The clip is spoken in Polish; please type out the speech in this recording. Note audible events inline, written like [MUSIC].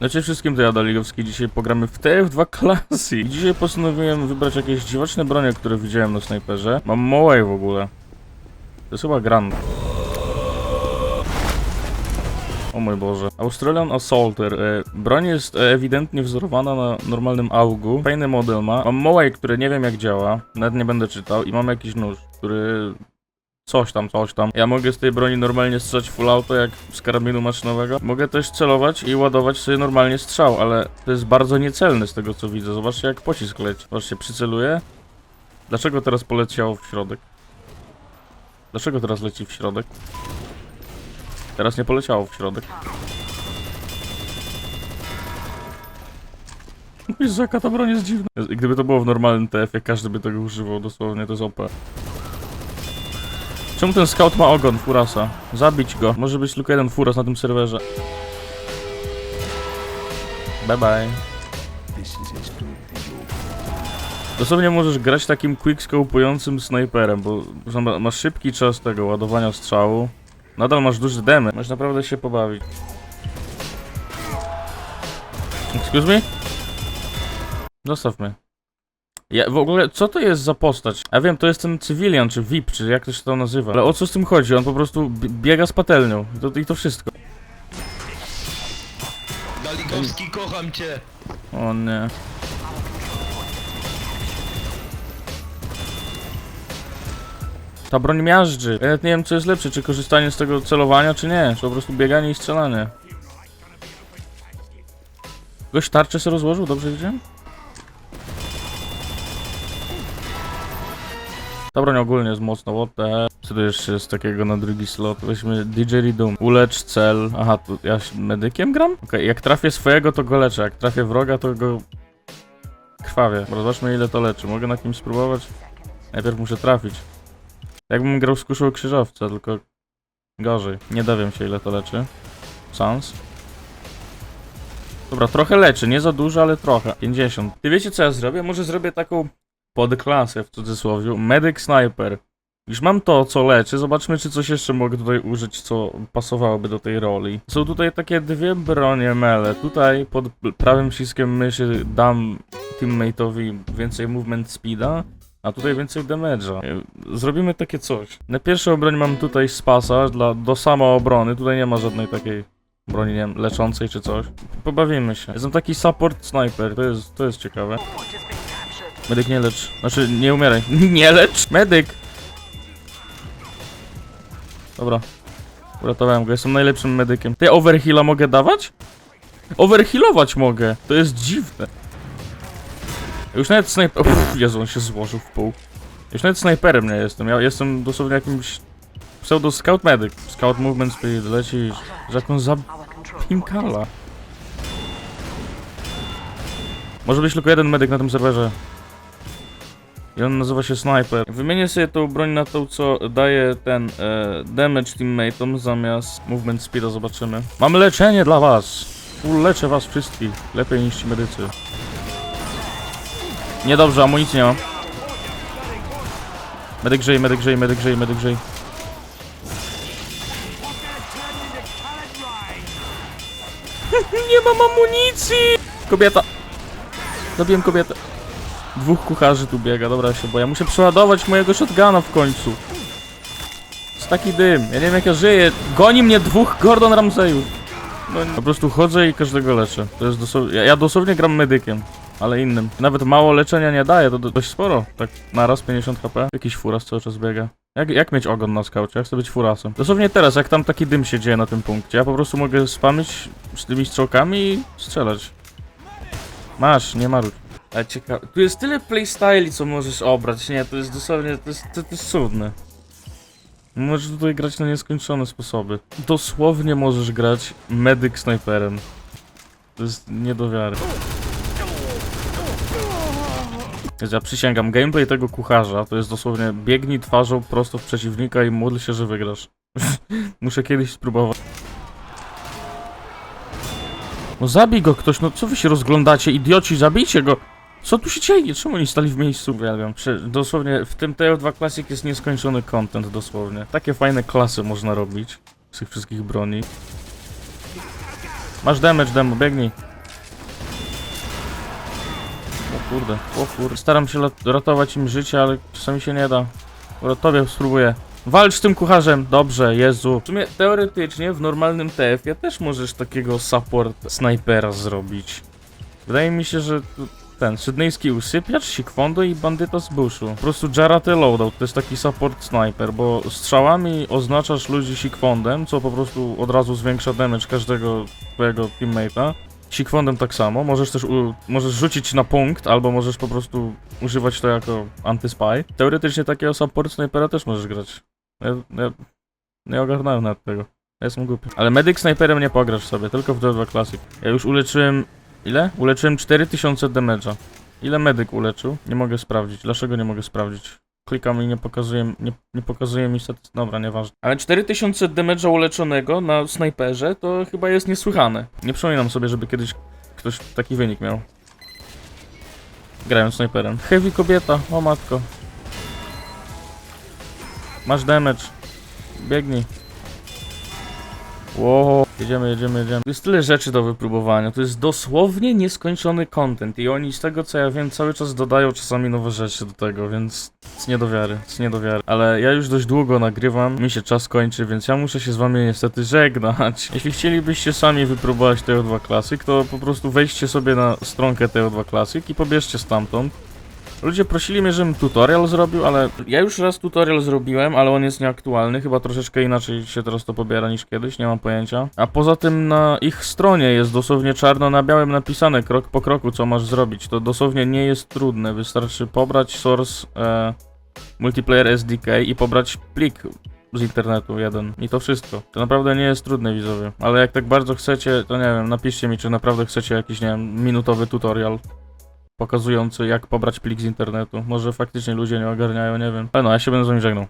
Znaczy wszystkim to ja Daligowski, dzisiaj pogramy w TF2 Classic. Dzisiaj postanowiłem wybrać jakieś dziwaczne bronie, które widziałem na snajperze. Mam Mołej w ogóle. To jest chyba Grand. O mój Boże. Australian Assaulter. E, broń jest e, ewidentnie wzorowana na normalnym augu. Fajny model ma. Mam Mołej, który nie wiem jak działa. Nawet nie będę czytał. I mam jakiś nóż, który... Coś tam, coś tam. Ja mogę z tej broni normalnie strzelać full auto jak z karabinu maszynowego. Mogę też celować i ładować sobie normalnie strzał, ale to jest bardzo niecelne z tego co widzę. Zobaczcie jak pocisk leci. Zobaczcie, przyceluję. Dlaczego teraz poleciało w środek? Dlaczego teraz leci w środek? Teraz nie poleciało w środek. Jezu, jaka ta broń jest dziwna. Gdyby to było w normalnym TF-ie, każdy by tego używał, dosłownie, to jest OP. Czemu ten scout ma ogon Furasa? Zabić go. Może być tylko jeden Furas na tym serwerze. Bye bye. Dosłownie możesz grać takim quickscopującym snajperem, bo masz szybki czas tego ładowania strzału. Nadal masz duży damage. Możesz naprawdę się pobawić. Excuse me? Zostaw mnie. Ja, w ogóle, co to jest za postać? Ja wiem, to jest ten cywilian, czy VIP, czy jak to się to nazywa. Ale o co z tym chodzi? On po prostu biega z patelnią. I to, I to wszystko. Daligowski, kocham cię! O nie. Ta broń miażdży. Ja nawet nie wiem, co jest lepsze, czy korzystanie z tego celowania, czy nie. Czy po prostu bieganie i strzelanie. Gość tarczę sobie rozłożył, dobrze widziałem? Ta broń ogólnie jest mocno, hell. Co tu jeszcze z takiego na drugi slot? Weźmy Didgeridoo. Ulecz cel. Aha, tu ja medykiem gram? Okej, jak trafię swojego, to go leczę. Jak trafię wroga, to go krwawię. Zobaczmy ile to leczy. Mogę na kimś spróbować? Najpierw muszę trafić. Jakbym grał z kuszą krzyżowca, tylko gorzej. Nie dowiem się ile to leczy. Sans. Dobra, trochę leczy, nie za dużo, ale trochę. 50. Ty wiecie co ja zrobię? Może zrobię taką podklasę w cudzysłowie. Medic Sniper. Już mam to, co leczy. Zobaczmy, czy coś jeszcze mogę tutaj użyć, co pasowałoby do tej roli. Są tutaj takie dwie bronie mele. Tutaj pod prawym przyciskiem myszy dam teammate'owi więcej movement speeda, a tutaj więcej damage'a. Zrobimy takie coś. Na pierwszą broń mam tutaj spasa dla, do samoobrony. Tutaj nie ma żadnej takiej broni, nie wiem, leczącej czy coś. Pobawimy się. Jestem taki support sniper, to jest, to jest ciekawe. Medyk nie lecz. Znaczy, nie umieraj. [LAUGHS] nie lecz! Medyk! Dobra. Uratowałem go, jestem najlepszym medykiem. Ty overheala mogę dawać? Overhealować mogę. To jest dziwne. Już nawet snajper... Uff, Jezu, on się złożył w pół. Już nawet snajperem nie jestem. Ja jestem dosłownie jakimś... Pseudo scout medic. Scout movement speed, lecisz. Że jak on za... Pinkala. Może być tylko jeden medyk na tym serwerze. I on nazywa się Sniper. Wymienię sobie tą broń na tą, co daje ten e, damage teammateom zamiast movement speeda, zobaczymy. Mam leczenie dla was! Uleczę was wszystkich. Lepiej niż ci medycy. Niedobrze, amunicji nie mam. Medyk grzeje, medyk grzeje, medyk grzeje, medyk grzeje. [LAUGHS] nie mam amunicji! Kobieta! Zabiłem kobietę. Dwóch kucharzy tu biega, dobra się boję. Muszę przeładować mojego shotguna w końcu. Jest taki dym. Ja nie wiem jak ja żyję. Goni mnie dwóch Gordon Ramsayów. No, po prostu chodzę i każdego leczę. To jest dosłownie... Ja, ja dosłownie gram medykiem. Ale innym. Nawet mało leczenia nie daje, to do, dość sporo. Tak na raz 50 HP. Jakiś furas cały czas biega. Jak, jak mieć ogon na skaucie? Jak chcę być furasem? Dosłownie teraz, jak tam taki dym się dzieje na tym punkcie, ja po prostu mogę spamić z tymi strzałkami i strzelać. Masz, nie marudź. Ale ciekawe. Tu jest tyle playstyli, co możesz obrać. Nie, to jest dosłownie. To jest, to, to jest cudne. Możesz tutaj grać na nieskończone sposoby. Dosłownie możesz grać medyk snajperem. To jest nie do wiary. Ja przysięgam, gameplay tego kucharza to jest dosłownie biegnij twarzą prosto w przeciwnika i módl się, że wygrasz. [LAUGHS] Muszę kiedyś spróbować. No zabij go ktoś, no co wy się rozglądacie, idioci, zabijcie go! Co tu się dzieje? Czemu oni stali w miejscu? Uwielbiam. Prze- dosłownie w tym TF2 Classic jest nieskończony content dosłownie. Takie fajne klasy można robić z tych wszystkich broni. Masz damage, demo, biegnij. kurde, o kurde. Staram się ratować im życie, ale czasami się nie da. Dobra, tobie spróbuję. Walcz z tym kucharzem! Dobrze, Jezu. W sumie teoretycznie w normalnym TF-ie też możesz takiego support snajpera zrobić. Wydaje mi się, że ten sydnejski usypiacz, Sikwondo i bandyta z buszu. Po prostu Jarate Loadout to jest taki support sniper, bo strzałami oznaczasz ludzi Sikwondem, co po prostu od razu zwiększa damage każdego twojego teammate'a. Sikwondem tak samo, możesz też możesz rzucić na punkt, albo możesz po prostu używać to jako anti-spy. Teoretycznie takiego support snipera też możesz grać. Ja, ja nie ogarnąłem nawet tego. Ja jestem głupi. Ale Medic Sniperem nie pograsz sobie, tylko w D2 Classic. Ja już uleczyłem... Ile? Uleczyłem 4000 damage'a. Ile Medic uleczył? Nie mogę sprawdzić. Dlaczego nie mogę sprawdzić? Klikam i nie pokazuje, nie, nie pokazuje mi statystyk. Dobra, nieważne. Ale 4000 damage'a uleczonego na snajperze to chyba jest niesłychane. Nie przypominam sobie, żeby kiedyś ktoś taki wynik miał. Grając snajperem. Heavy kobieta, o matko. Masz damage. Biegnij. Wow. Jedziemy, jedziemy, jedziemy. Jest tyle rzeczy do wypróbowania. To jest dosłownie nieskończony content. I oni z tego co ja wiem cały czas dodają czasami nowe rzeczy do tego, więc jest nie do wiary, jest nie do wiary. Ale ja już dość długo nagrywam, mi się czas kończy, więc ja muszę się z wami niestety żegnać. [LAUGHS] Jeśli chcielibyście sami wypróbować TO2 Classic, to po prostu wejdźcie sobie na stronkę TO2 Classic i pobierzcie stamtąd. Ludzie prosili mnie, żebym tutorial zrobił, ale ja już raz tutorial zrobiłem, ale on jest nieaktualny, chyba troszeczkę inaczej się teraz to pobiera niż kiedyś, nie mam pojęcia. A poza tym na ich stronie jest dosłownie czarno na białym napisane krok po kroku, co masz zrobić. To dosłownie nie jest trudne, wystarczy pobrać source e, multiplayer SDK i pobrać plik z internetu jeden. I to wszystko. To naprawdę nie jest trudne widzowie. Ale jak tak bardzo chcecie, to nie wiem, napiszcie mi, czy naprawdę chcecie jakiś, nie wiem, minutowy tutorial pokazujący jak pobrać plik z internetu. Może faktycznie ludzie nie ogarniają, nie wiem. Ale no, ja się będę z wami żegnał.